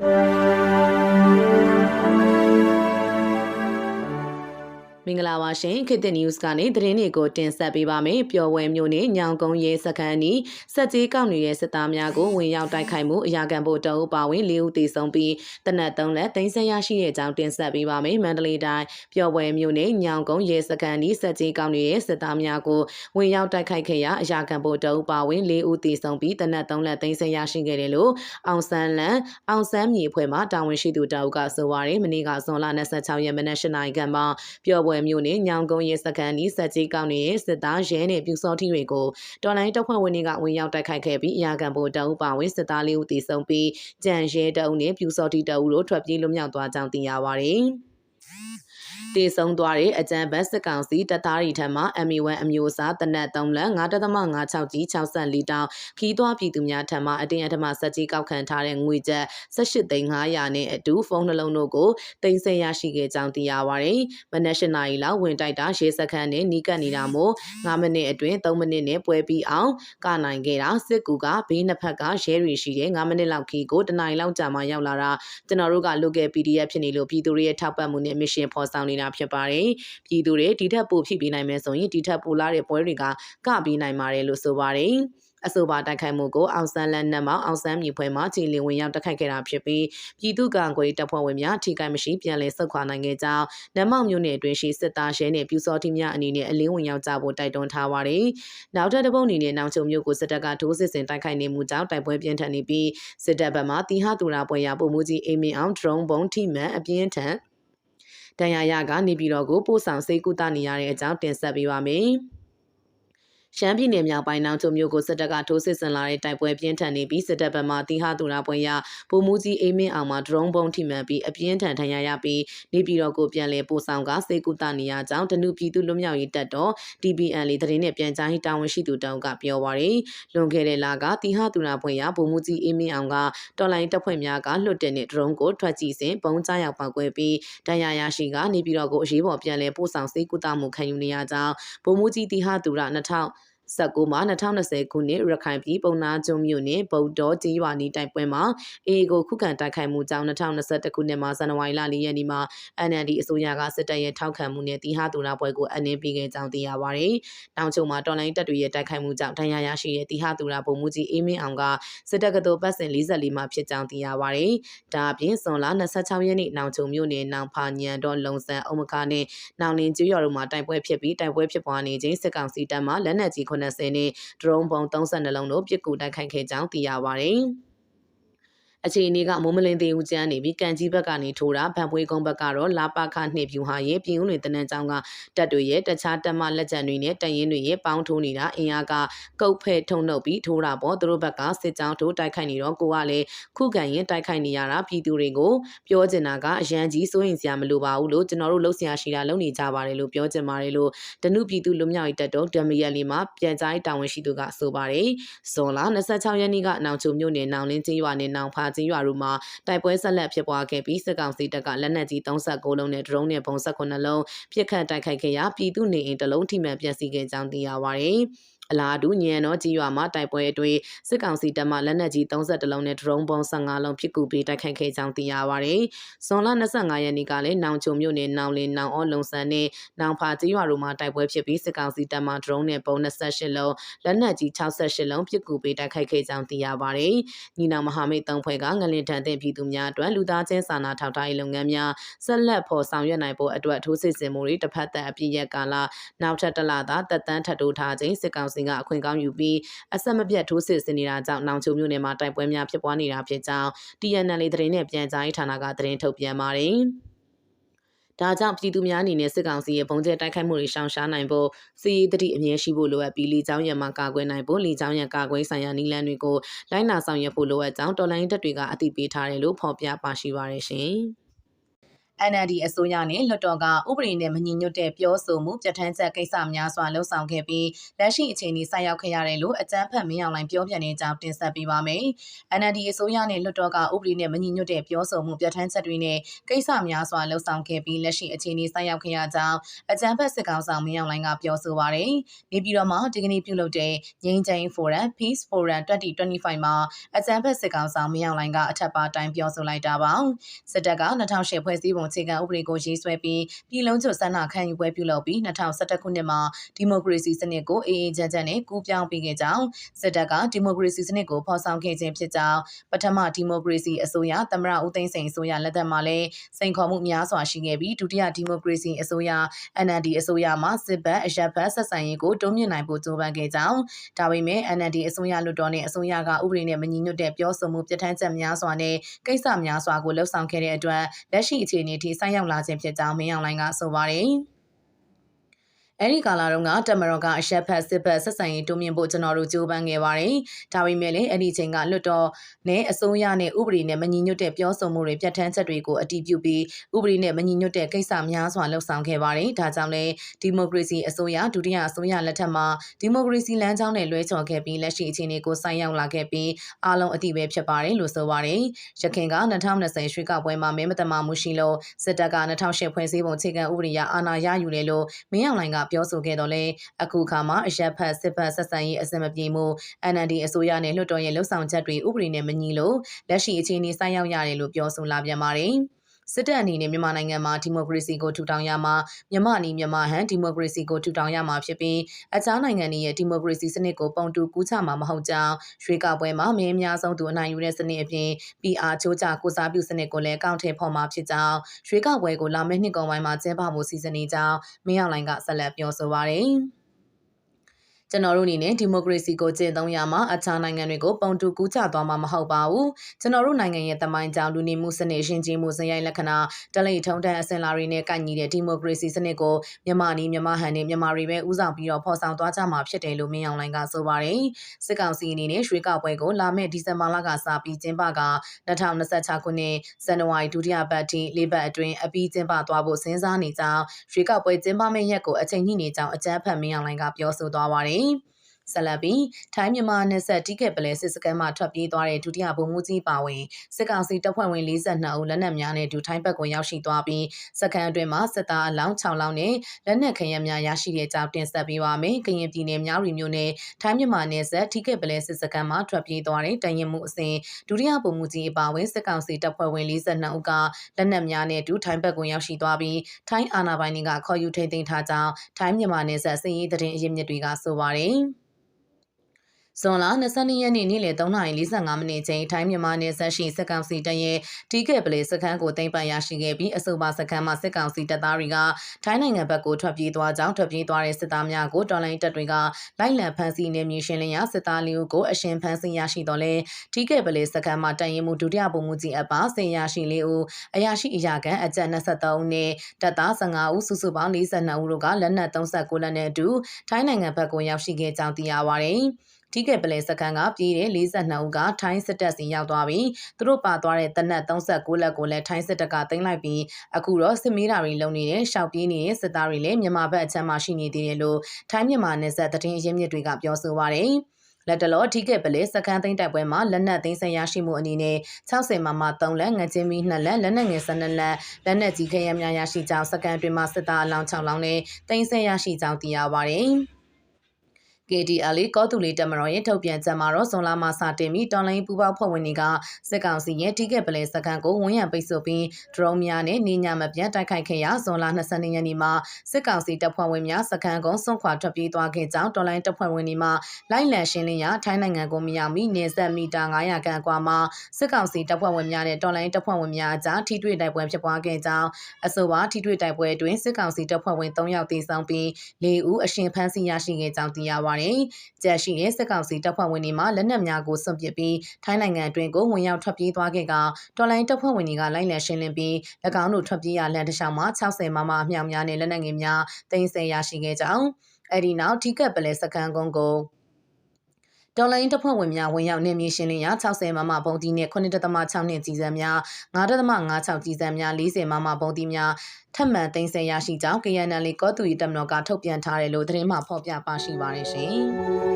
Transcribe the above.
မ င်္ဂလာပါရှင်ခေတ်သစ် news ကနေသတင်းတွေကိုတင်ဆက်ပေးပါမယ်ပျော်ဝဲမျိုးနဲ့ညောင်ကုန်းရဲစခန်းနီစက်ကြီးကောက်နေတဲ့စစ်သားများကိုဝင်ရောက်တိုက်ခိုက်မှုအရာခံဖို့တအုပ်ပါဝင်၄ဦးသေဆုံးပြီးတနက်သုံးလက်သိန်းဆက်ရရှိတဲ့အကြောင်းတင်ဆက်ပေးပါမယ်မန္တလေးတိုင်းပျော်ဝဲမျိုးနဲ့ညောင်ကုန်းရဲစခန်းနီစက်ကြီးကောက်နေတဲ့စစ်သားများကိုဝင်ရောက်တိုက်ခိုက်ခဲ့ရာအရာခံဖို့တအုပ်ပါဝင်၄ဦးသေဆုံးပြီးတနက်သုံးလက်သိန်းဆက်ရရှိခဲ့တယ်လို့အောင်ဆန်းလန်အောင်ဆန်းမြေအဖွဲ့မှတာဝန်ရှိသူတအုပ်ကဆိုပါရယ်မနေ့ကဇွန်လ26ရက်မနက်၈နာရီခန့်မှာပျော်ပွဲမျိုးနဲ့ညောင်ကုန်းရဲစခန်းဤစက်ကြီးကောက်နေတဲ့စစ်သားရဲနဲ့ပြူစောထီတွေကိုတော်လိုင်းတပ်ဖွဲ့ဝင်တွေကဝင်ရောက်တိုက်ခိုက်ခဲ့ပြီးအရာခံပေါ်တအုပ်ပါဝင်စစ်သားလေးဦးသေဆုံးပြီးကြံရဲတအုပ်နဲ့ပြူစောထီတအုပ်တို့ထွက်ပြေးလွတ်မြောက်သွားကြောင်းသိရပါတယ်။ တေဆုံးသွားတဲ့အကြံဘတ်စစ်ကောင်စီတပ်သားတွေထံမှ MA1 အမျိုးအစားတနက်3လ9.56ကြီး64တောင်ခီးသွားပြည်သူများထံမှအတင်းအဓမ္မစက်ကြီးကောက်ခံထားတဲ့ငွေကျပ်18သိန်း900နဲ့အတူဖုန်းနှလုံးတို့ကိုတင်ဆက်ရရှိခဲ့ကြောင်းသိရပါတယ်။မနက်၈နာရီလောက်ဝင်တိုက်တာရေစခန်းနဲ့နီးကပ်နေတာမို့9မိနစ်အတွင်း3မိနစ်နဲ့ပွဲပြီးအောင်ကနိုင်ခဲ့တာစစ်ကူကဘေးနှစ်ဖက်ကရဲတွေရှိတဲ့9မိနစ်လောက်ခီးကိုတနင်္လာလောက်ကြာမှရောက်လာတာကျွန်တော်တို့ကလုခဲ့ PDF ဖြစ်နေလို့ပြည်သူတွေရဲ့ထောက်ပံ့မှုနဲ့ mission ဖော်ဆောင်နေတာဖြစ်ပါတယ်။ပြည်သူတွေဒီထက်ပိုဖြစ်ပြီးနိုင်မယ်ဆိုရင်ဒီထက်ပိုလာတဲ့ပွဲတွေကကပြီးနိုင်ပါတယ်လို့ဆိုပါတယ်။အဆိုပါတိုက်ခိုက်မှုကိုအောင်ဆန်းလန်နက်မောင်အောင်ဆန်းမြေဖွဲမှခြေလင်ဝင်ရောက်တိုက်ခိုက်ခဲ့တာဖြစ်ပြီးပြည်သူ့ကာကွယ်တပ်ဖွဲ့ဝင်များထိခိုက်မရှိပြန်လည်ဆုတ်ခွာနိုင်ခဲ့ကြောင်းနက်မောင်မြို့နယ်အတွင်းရှိစစ်သားရဲနဲ့ပြူစောတိများအနေနဲ့အလင်းဝင်ရောက်ကြဖို့တိုက်တွန်းထားပါတယ်။နောက်ထပ်တစ်ပုတ်အနေနဲ့နောင်ချုံမြို့ကိုစစ်တပ်ကထိုးစစ်ဆင်တိုက်ခိုက်နေမှုကြောင့်တိုက်ပွဲပြင်းထန်နေပြီးစစ်တပ်ဘက်မှတီဟတူရာပွဲရပုံမှုကြီးအိမ်မင်အောင်ဒရုန်းဘုံထိမှန်အပြင်းထန် တန်ရာရကနေပြည်တော်ကိုပို့ဆောင်စိတ်ကူတာနေရတဲ့အကြောင်းတင်ဆက်ပေးပါမယ်။ ရှမ်းပြည်နယ်မြောက်ပိုင်းနောင်ချုံမြို့ကိုစစ်တပ်ကထိုးစစ်ဆင်လာတဲ့တိုက်ပွဲပြင်းထန်နေပြီးစစ်တပ်ဘက်မှတီဟာတူရာပွဲရဗိုလ်မှူးကြီးအေးမင်းအောင်မှဒရုန်းဘုံထိမှန်ပြီးအပြင်းထန်ထန်ရရပြီးနေပြည်တော်ကိုပြန်လည်ပို့ဆောင်ကစေကူတာနေရကြောင်းတနုပြည်သူလွတ်မြောက်ရေးတပ်တော် TBN လေးသတင်းနဲ့ပြန်ကြားရေးတာဝန်ရှိသူတောင်ကပြောပါရယ်လွန်ခဲ့တဲ့လကတီဟာတူရာပွဲရဗိုလ်မှူးကြီးအေးမင်းအောင်ကတော်လိုင်းတပ်ဖွဲ့များကလွတ်တဲ့နဲ့ဒရုန်းကိုထွက်ကြည့်စဉ်ပုံကြားရောက်ပောက်ကွဲပြီးတန်ရာရရှိကနေပြည်တော်ကိုအရေးပေါ်ပြန်လည်ပို့ဆောင်စေကူတာမှုခံယူနေရကြောင်းဗိုလ်မှူးကြီးတီဟာတူရာ2000 19မှာ2020ခုနှစ်ရခိုင်ပြည်ပုံနာကျွန်းမြို့နယ်ဗုဒ္ဓကျေးရွာနီးတိုက်ပွဲမှာအေအေကိုခုခံတိုက်ခိုက်မှုကြောင့်2021ခုနှစ်မှာဇန်နဝါရီလ4ရက်နေ့မှာ NND အစိုးရကစစ်တပ်ရဲ့ထောက်ခံမှုနဲ့တီဟာတူနာပွဲကိုအနှင်းပေးခဲ့ကြောင်းသိရပါတယ်။တောင်ချုံမှာတော်လိုင်းတပ်တွေရဲ့တိုက်ခိုက်မှုကြောင့်ဒဏ်ရာရရှိတဲ့တီဟာတူနာဗိုလ်မှူးကြီးအေးမင်းအောင်ကစစ်တပ်ကတော်ပတ်စဉ်44မှာဖြစ်ကြောင်းသိရပါတယ်။ဒါအပြင်ဇွန်လ26ရက်နေ့နောင်ချုံမြို့နယ်နောင်ဖာညံတော်လုံဆန်အုံမကာနဲ့နောင်လင်းကျွော်တို့မှာတိုက်ပွဲဖြစ်ပြီးတိုက်ပွဲဖြစ်ပွားနေခြင်းစစ်ကောင်စီတပ်မှလက်နက်ကြီး80နဲ့ဒရုန်းပုံ32လုံးတို့ပစ်ကူတိုက်ခိုက်ခဲ့ကြောင်းသိရပါတယ်။ အခြေအနေကမိုးမလင်းသေးဘူးကျန်းနေပြီးကန်ကြီးဘက်ကနေထိုးတာဗန်ပွေးကုန်းဘက်ကတော့လာပခနှစ်ဖြူဟာရဲ့ပြည်ဦးလွင်တနန်းကျောင်းကတပ်တွေရဲ့တခြားတပ်မလက်ကျန်တွေနဲ့တရင်တွေရဲ့ပေါင်းထိုးနေတာအင်အားကကုတ်ဖဲထုံနှုတ်ပြီးထိုးတာပေါ့သူတို့ဘက်ကစစ်ကြောင်းထိုးတိုက်ခိုက်နေတော့ကိုကလည်းခုခံရင်တိုက်ခိုက်နေရတာပြည်သူတွေကိုပြောချင်တာကအရန်ကြီးစိုးရင်စရာမလိုပါဘူးလို့ကျွန်တော်တို့လှုပ်ရှားရှိတာလုပ်နေကြပါတယ်လို့ပြောချင်ပါတယ်လို့တနုပြည်သူလူမျိုးရေးတပ်တော်ဒမီယလီမှာပြန်ကြားတာဝန်ရှိသူကဆိုပါတယ်ဇွန်လ26ရက်နေ့ကနောင်ချုံမြို့နယ်နောင်လင်းကျေးရွာနဲ့နောင်ဖာကျေးရွာတို့မှာတိုက်ပွဲဆက်လက်ဖြစ်ပွားခဲ့ပြီးစစ်ကောင်စီတပ်ကလက်နက်ကြီး39လုံးနဲ့ဒရုန်းနဲ့ပုံ19လုံးပစ်ခတ်တိုက်ခိုက်ခဲ့ရာပြည်သူနေအိမ်တစ်လုံးထိမှန်ပျက်စီးခဲ့ကြောင်းသိရပါတယ်။ အလားတူညံတော်ကြီးရွာမှာတိုက်ပွဲအတွင်းစစ်ကောင်စီတပ်မှလက်နက်ကြီး32လုံးနဲ့ဒရုန်းပုံ15လုံးပစ်ကူပြီးတိုက်ခိုက်ခဲ့ကြောင်းသိရပါတယ်။ဇွန်လ25ရက်နေ့ကလည်းနောင်ချုံမြို့နယ်နောင်လင်းနောင်အောလုံဆန်နဲ့နောင်ဖာကြီးရွာတို့မှာတိုက်ပွဲဖြစ်ပြီးစစ်ကောင်စီတပ်မှဒရုန်းနဲ့ပုံ28လုံးလက်နက်ကြီး68လုံးပစ်ကူပြီးတိုက်ခိုက်ခဲ့ကြောင်းသိရပါတယ်။ညီနောင်မဟာမိတ်သုံးဖွဲ့ကငလင်ထန်တဲ့ပြည်သူများအတွက်လူသားချင်းစာနာထောက်ထားရေးလုပ်ငန်းများဆက်လက်ဖော်ဆောင်ရွက်နိုင်ဖို့အတွက်ထိုးစစ်ဆင်မှုတွေတစ်ဖက်သက်အပြည့်ရက်ကာလနောက်ထပ်တစ်လသာတက်တန်းထပ်တိုးထားခြင်းစစ်ကောင်စီကအခွင့်ကောင်းယူပြီးအဆက်မပြတ်ထိုးစစ်ဆင်နေတာကြောင့်နောင်ချုံမြို့နယ်မှာတိုက်ပွဲများဖြစ်ပွားနေတာဖြစ်ကြောင်း TNL သတင်းနဲ့ပြန်ကြားရေးဌာနကသတင်းထုတ်ပြန်ပါတယ်။ဒါကြောင့်ပြည်သူများအနေနဲ့စစ်ကောင်စီရဲ့ပုံကျဲတိုက်ခိုက်မှုတွေရှောင်ရှားနိုင်ဖို့စီးရီးတတိအမြဲရှိဖို့လိုအပ်ပြီးလီချောင်းရံမှာကာကွယ်နိုင်ဖို့လီချောင်းရံကာကွယ်ဆိုင်ရာနည်းလမ်းတွေကိုလိုက်နာဆောင်ရွက်ဖို့လိုအပ်ကြောင်းတော်လိုင်းတပ်တွေကအသိပေးထားတယ်လို့ဖော်ပြပါရှိပါရရှင်။ NLD အစိုးရနဲ့လွှတ်တော်ကဥပဒေနဲ့မညီညွတ်တဲ့ပြောဆိုမှုပြဋ္ဌာန်းချက်ကိစ္စများစွာလှုံ့ဆော်ခဲ့ပြီးလက်ရှိအခြေအနေဆိုက်ရောက်ခဲ့ရတယ်လို့အကြမ်းဖက်မင်းအောင်လှိုင်ပြောပြနေကြောင်းတင်ဆက်ပေးပါမယ်။ NLD အစိုးရနဲ့လွှတ်တော်ကဥပဒေနဲ့မညီညွတ်တဲ့ပြောဆိုမှုပြဋ္ဌာန်းချက်တွေနဲ့ကိစ္စများစွာလှုံ့ဆော်ခဲ့ပြီးလက်ရှိအခြေအနေဆိုက်ရောက်ခဲ့ရကြောင်းအကြမ်းဖက်စစ်ကောင်ဆောင်မင်းအောင်လှိုင်ကပြောဆိုပါရယ်။နေပြည်တော်မှာဒီကနေ့ပြုလုပ်တဲ့ငြိမ်းချမ်း Forum Peace Forum 2025မှာအကြမ်းဖက်စစ်ကောင်ဆောင်မင်းအောင်လှိုင်ကအထက်ပါတိုင်းပြောဆိုလိုက်တာပါ။စစ်တပ်က2008ဖွဲ့စည်းပုံအခြေခံဥပဒေကိုရေးဆွဲပြီးပြည်လုံးကျွတ်ဆန္ဒခံယူပွဲပြုလုပ်ပြီး2011ခုနှစ်မှာဒီမိုကရေစီစနစ်ကိုအေးအေးချမ်းချမ်းနဲ့ကူးပြောင်းပေးခဲ့ကြောင်းစစ်တပ်ကဒီမိုကရေစီစနစ်ကိုဖော်ဆောင်ခဲ့ခြင်းဖြစ်ကြောင်းပထမဒီမိုကရေစီအစိုးရသမ္မတဦးသိန်းစိန်အစိုးရလက်ထက်မှာလည်းစိန်ခေါ်မှုများစွာရှိခဲ့ပြီးဒုတိယဒီမိုကရေစီအစိုးရ NLD အစိုးရမှစစ်ဘက်အရက်ဘက်ဆက်ဆံရေးကိုတိုးမြင့်နိုင်ဖို့ကြိုးပမ်းခဲ့ကြောင်းဒါပေမဲ့ NLD အစိုးရလွှတ်တော်နဲ့အစိုးရကဥပဒေနဲ့မညီညွတ်တဲ့ပြောဆိုမှုပြဋ္ဌာန်းချက်များစွာနဲ့ကိစ္စများစွာကိုလှုပ်ဆောင်ခဲ့တဲ့အတွက်လက်ရှိအခြေအနေထိဆိုက်ရောက်လာခြင်းဖြစ်ကြောင်းမင်းအောင်လှိုင်ကဆိုပါတယ်။ အဲ့ဒီကာလာတုန်းကတမတော်ကအရှက်ဖက်စစ်ဘက်ဆက်ဆံရေးတိုးမြင့်ဖို့ကျွန်တော်တို့ကြိုးပမ်းခဲ့ပါတယ်။ဒါပေမဲ့လည်းအဲ့ဒီချိန်ကလွတ်တော်နဲ့အစိုးရနဲ့ဥပဒေနဲ့မညီညွတ်တဲ့ပြောဆိုမှုတွေပြဋ္ဌာန်းချက်တွေကိုအတည်ပြုပြီးဥပဒေနဲ့မညီညွတ်တဲ့ကိစ္စများစွာလှုပ်ဆောင်ခဲ့ပါတယ်။ဒါကြောင့်လည်းဒီမိုကရေစီအစိုးရဒုတိယအစိုးရလက်ထက်မှာဒီမိုကရေစီလမ်းကြောင်းနဲ့လွှဲချော်ခဲ့ပြီးလက်ရှိအခြေအနေကိုဆိုင်းရောက်လာခဲ့ပြီးအားလုံးအတိပဲဖြစ်ပါတယ်လို့ဆိုပါတယ်။ရခိုင်က2020ရွှေကပွဲမှာမဲမတမာမှုရှိလို့စစ်တပ်က2008ဖွဲ့စည်းပုံအခြေခံဥပဒေအရအာဏာရယူတယ်လို့မင်းအောင်လှိုင်ကပြောဆိုခဲ့တော့လဲအခုခါမှာအရက်ဖက်စစ်ဖက်ဆက်ဆံရေးအစမပြေမှု NLD အစိုးရနဲ့လွှတ်တော်ရဲ့လှုပ်ဆောင်ချက်တွေဥပဒေနဲ့မညီလို့လက်ရှိအခြေအနေဆိုင်းရောက်ရတယ်လို့ပြောဆိုလာပြန်ပါတယ်။ စစ်တပ်အနေနဲ့မြန်မာနိုင်ငံမှာဒီမိုကရေစီကိုထူထောင်ရမှာမြန်မာနီမြန်မာဟန်ဒီမိုကရေစီကိုထူထောင်ရမှာဖြစ်ပြီးအခြားနိုင်ငံတွေရဲ့ဒီမိုကရေစီစနစ်ကိုပုံတူကူးချမှာမဟုတ်ကြောင်းရွှေကောက်ပွဲမှာမင်းများဆုံးသူအနိုင်ယူတဲ့စနစ်အပြင် PR ချိုးချကိုစားပြုစနစ်ကိုလည်းကောက်ထည့်ဖော်မှာဖြစ်ကြောင်းရွှေကောက်ပွဲကိုလာမယ့်နှစ်ကုန်ပိုင်းမှာကျင်းပဖို့စီစဉ်နေကြောင်းမင်းအောင်လှိုင်ကဆက်လက်ပြောဆိုပါရယ်။ ကျွန်တော်တို့အနေနဲ့ဒီမိုကရေစီကိုကျင့်သုံးရမှာအခြားနိုင်ငံတွေကိုပုံတူကူးချသွားမှာမဟုတ်ပါဘူးကျွန်တော်တို့နိုင်ငံရဲ့တမိုင်းကြောင်လူနေမှုစနစ်ရှင်ကြီးမှုစရိုက်လက္ခဏာတလိထုံတန်းအစင်လာတွေနဲ့ကိုက်ညီတဲ့ဒီမိုကရေစီစနစ်ကိုမြန်မာနီးမြန်မာဟန်နဲ့မြန်မာတွေပဲဦးဆောင်ပြီးတော့ဖော်ဆောင်သွားကြမှာဖြစ်တယ်လို့မင်းအောင်လိုင်ကဆိုပါတယ်စစ်ကောင်စီအနေနဲ့ရွှေကောက်ပွဲကိုလာမယ့်ဒီဇင်ဘာလကစပြီးကျင်းပက2026ခုနှစ်ဇန်နဝါရီဒုတိယပတ်ထိလေးပတ်အတွင်းအပြီးကျင်းပသွားဖို့စဉ်းစားနေကြောင်းရွှေကောက်ပွဲကျင်းပမယ့်ရက်ကိုအချိန်ညှိနေကြောင်းအကြမ်းဖက်မင်းအောင်လိုင်ကပြောဆိုသွားပါတယ် game. ဆက်လက်ပြီးထိုင်းမြန်မာနယ်စပ်တိကက်ပလဲစစ်စခန်းမှထွက်ပြေးသွားတဲ့ဒုတိယဗိုလ်မှူးကြီးပါဝင်စစ်ကောင်စီတပ်ဖွဲ့ဝင်42ဦးလက်နက်များနဲ့ဒူထိုင်းဘက်ကိုရောက်ရှိသွားပြီးစခန်းအတွင်းမှာစစ်သားအလောင်း6လောင်းနဲ့လက်နက်ခရမ်းများရရှိတဲ့ကြောင်းတင်ဆက်ပေးပါမယ်။ကရင်ပြည်နယ်မြောက်ရီမြို့နယ်ထိုင်းမြန်မာနယ်စပ်တိကက်ပလဲစစ်စခန်းမှထွက်ပြေးသွားတဲ့တရင်မှုအစဉ်ဒုတိယဗိုလ်မှူးကြီးပါဝင်စစ်ကောင်စီတပ်ဖွဲ့ဝင်42ဦးကလက်နက်များနဲ့ဒူထိုင်းဘက်ကိုရောက်ရှိသွားပြီးထိုင်းအာဏာပိုင်တွေကခေါ်ယူထိန်းသိမ်းထားကြောင်းထိုင်းမြန်မာနယ်စပ်စစ်ရေးသတင်းအရင်းမြစ်တွေကဆိုပါတယ်။ ဇွန်လ22ရက်နေ့နေ့လယ်3:45မိနစ်ချိန်ထိုင်းမြန်မာနယ်စပ်ရှိစစ်ကောင်စီတပ်ရဲ့တီးကက်ပလေစခန်းကိုသိမ်းပိုက်ရရှိခဲ့ပြီးအဆိုပါစခန်းမှာစစ်ကောင်စီတပ်သားတွေကထိုင်းနိုင်ငံဘက်ကိုထွက်ပြေးသွားကြောင်းထွက်ပြေးသွားတဲ့စစ်သားများကိုတော်လိုင်းတပ်တွေကလိုက်လံဖမ်းဆီးနေမြေရှင်လျာစစ်သားလေးဦးကိုအရှင်ဖမ်းဆီးရရှိတော့လဲတီးကက်ပလေစခန်းမှာတန်ရင်မှုဒုတိယဗိုလ်မှူးကြီးအပါဆင်ရရှိလေးဦးအရာရှိအရာခံအကြက်23ဦးနဲ့တပ်သား15ဦးစုစုပေါင်း42ဦးတို့ကလက်နက်39လက်နဲ့အတူထိုင်းနိုင်ငံဘက်ကိုရောက်ရှိခဲ့ကြောင်းသိရပါတယ်။ ထိခဲ့ပလဲစကန်ကပြည်တဲ့42ဦးကထိုင်းစစ်တပ်စီရောက်သွားပြီးသူတို့ပါသွားတဲ့တနက်39လက်ကိုလည်းထိုင်းစစ်တပ်ကတင်လိုက်ပြီးအခုတော့စစ်မေးတာတွေလုံနေတဲ့ရှောက်ပြေးနေတဲ့စစ်သားတွေလည်းမြန်မာဘက်အချမ်းမှာရှိနေသေးတယ်လို့ထိုင်းမြန်မာနယ်စပ်သတင်းအရင်းမြစ်တွေကပြောဆိုပါရယ်လက်တလောထိကက်ပလေစကန်သိန်းတိုက်ပွဲမှာလက်နက်သိန်းဆိုင်ရရှိမှုအနေနဲ့60မမ3လက်ငချင်းမီ2လက်လက်နက်ငယ်12လက်လက်နက်ကြီးခရမ်းများရရှိကြောင်းစကန်တွင်မှစစ်သားအလောင်း6လောင်းနဲ့သိန်းဆိုင်ရရှိကြောင်းသိရပါရယ်။ KDL ကောတူလီတမတော်ရဲ့ထုတ်ပြန်ချက်မှာတော့ဇွန်လမှာစတင်ပြီးတော်လိုင်းပူပေါင်းဖွဲ့ဝင်တွေကစစ်ကောင်စီရဲ့တိကက်ပလဲစကန်ကိုဝန်ရံပိတ်ဆို့ပြီးဒရုန်းများနဲ့နေညမပြန်တိုက်ခိုက်ခဲ့ရာဇွန်လ22ရက်နေ့မှာစစ်ကောင်စီတပ်ဖွဲ့ဝင်များစကန်ကုန်းစွန့်ခွာထွက်ပြေးသွားခဲ့ကြောင်းတော်လိုင်းတပ်ဖွဲ့ဝင်တွေမှလိုက်လံရှင်းလင်းရာထိုင်းနိုင်ငံကိုမရောက်မီနေဆက်မီတာ900ခန့်ကွာမှာစစ်ကောင်စီတပ်ဖွဲ့ဝင်များနဲ့တော်လိုင်းတပ်ဖွဲ့ဝင်များအကြားထိတွေ့တိုက်ပွဲဖြစ်ပွားခဲ့ကြောင်းအဆိုပါထိတွေ့တိုက်ပွဲအတွင်းစစ်ကောင်စီတပ်ဖွဲ့ဝင်3ယောက်သေဆုံးပြီး4ဦးအရှင်ဖမ်းဆီးရရှိခဲ့ကြောင်းသိရပါတယ်။ကြက်ရှိတဲ့စစ်ကောင်စီတပ်ဖွဲ့ဝင်တွေမှလက်နက်များကိုစွန့်ပစ်ပြီးထိုင်းနိုင်ငံအတွင်းကိုဝင်ရောက်ထွက်ပြေးသွားခဲ့ကတော်လိုင်းတပ်ဖွဲ့ဝင်တွေကလိုက်လံရှင်းလင်းပြီး၎င်းတို့ထွက်ပြေးရလမ်းတစ်လျှောက်မှာ60မမအမြောက်များနဲ့လက်နက်ငယ်များတင်ဆက်ရရှိခဲ့ကြောင်းအဲဒီနောက်ထိကပ်ပလဲစကန်ကုန်းကို တော်လိုင်းတပ်ဖွဲ့ဝင်များဝင်ရောက်နေမြေရှင်းလင်းရာ60မမဘုံတီနဲ့9.6နှစ်ကြီးစံများ9.56ကြီးစံများ40မမဘုံတီများထပ်မံသိမ်းဆည်းရရှိကြောင်း KNL ကော့တူရီတပ်မတော်ကထုတ်ပြန်ထားတယ်လို့သတင်းမှဖော်ပြပါရှိပါတယ်ရှင်။